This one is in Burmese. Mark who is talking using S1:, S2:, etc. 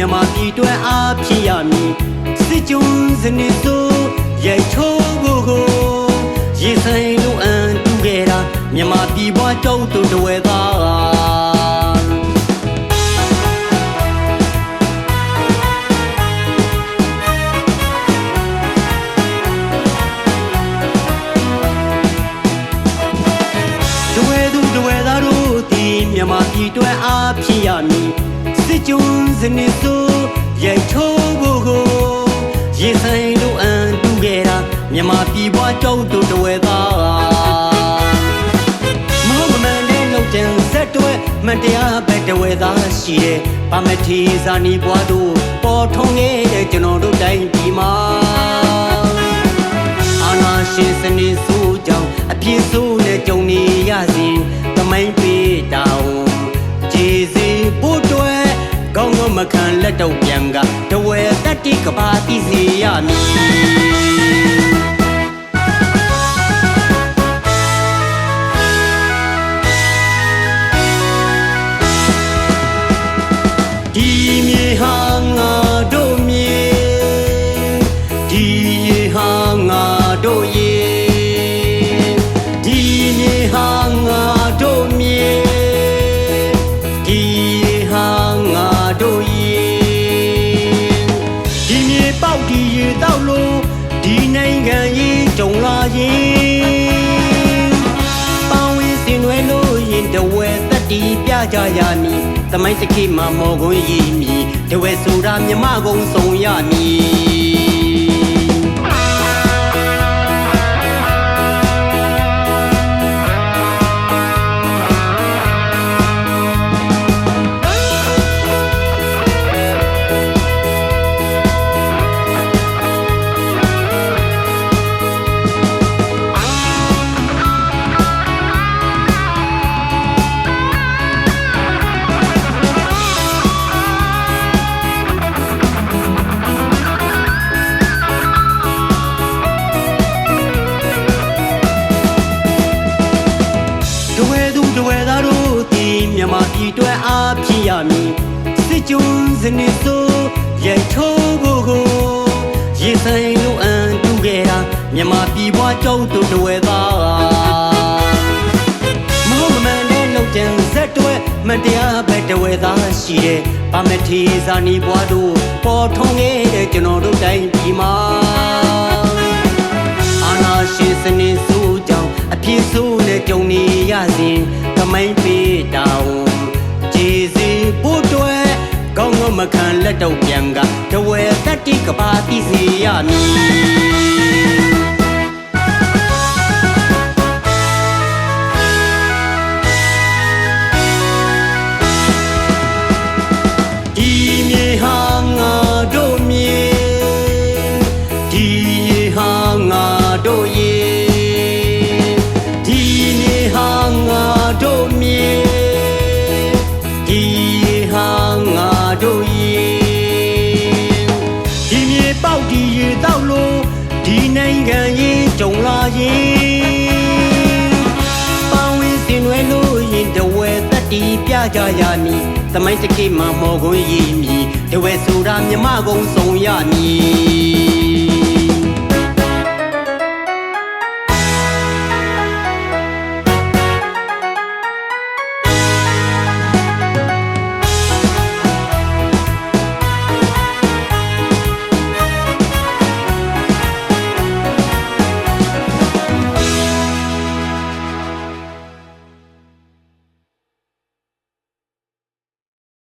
S1: ပြည်တွန်းအားဖြစ်ရမည်စစ်ကြုံစနစ်ဆိုရိုက်ချိုးကိုကိုရေဆိုင်လိုအန်တူခဲ့တာမြန်မာပြည်ပွားကြောင်းသူတွေသားတဝဲသူတဝဲသားတို့သည်မြန်မာပြည်တွင်အားဖြစ်ရမည်စစ် ကြုံစနစ်ဆိုရိုက်ချိုးဖို့ကိုရေဆိုင်လိုအန်တူခဲ့တာမြန်မာပြည်ပွားကြောင်းတို့တဝဲသားမဟုတ်မမှန်တဲ့လောက်တန်ဆက်တွဲမန်တရားပဲတဝဲသားရှိတယ်ဗမတီဇာနီဘွားတို့ပေါ်ထုံးခဲ့တဲ့ကျွန်တော်တို့တိုင်းပြည်မှာအာနာရှင်စနေဆိုးကြောင့်အပြည့်ဆိုးနဲ့ကြုံနေရစဉ်သမိုင်းပေး မခံလက်တော့ပြန်ကတဝဲတက်တိကပါတိစီရမည် ဒီနိုင်ငံကြီးကြုံလာရင်ပေါင်းဝင်းစင်ွယ်လို့ရင်တဝဲသက်တီပြကြရမည်သမိုင်းတခိမှာမော်ကွန်းရည်မည်တဝဲဆိုတာမြမကုံဆုံးရမည် တွင်အားဖြစ်ရမည်စစ်ကြုံစနစ်ဆိုရိုက်ချိုးဖို့ကိုရေဆိုင်လိုအန်တူခဲ့တာမြန်မာပြည်ပွားကြောင်းသူတဝဲသားမဟုတ်မမှန်တဲ့လောက်တန်ဆက်တွဲမန်တရားပဲတဝဲသားရှိတယ်ဗမတီဇာနီဘွားတို့ပေါ်ထုံးခဲ့တဲ့ကျွန်တော်တို့တိုင်းပြည်မှာအာနာရှင်စနေဆိုးကြောင့်အပြည့်ဆိုးနဲ့ကြုံနေ မခံလက်တော့ပြန်ကတဝဲတက်တိကပါတိစီရမည် ကြရမည်သမိုင်းတကိမှာမော်ကွန်းရည်မည်တဝဲဆိုတာမြမကုံဆုံးရမည်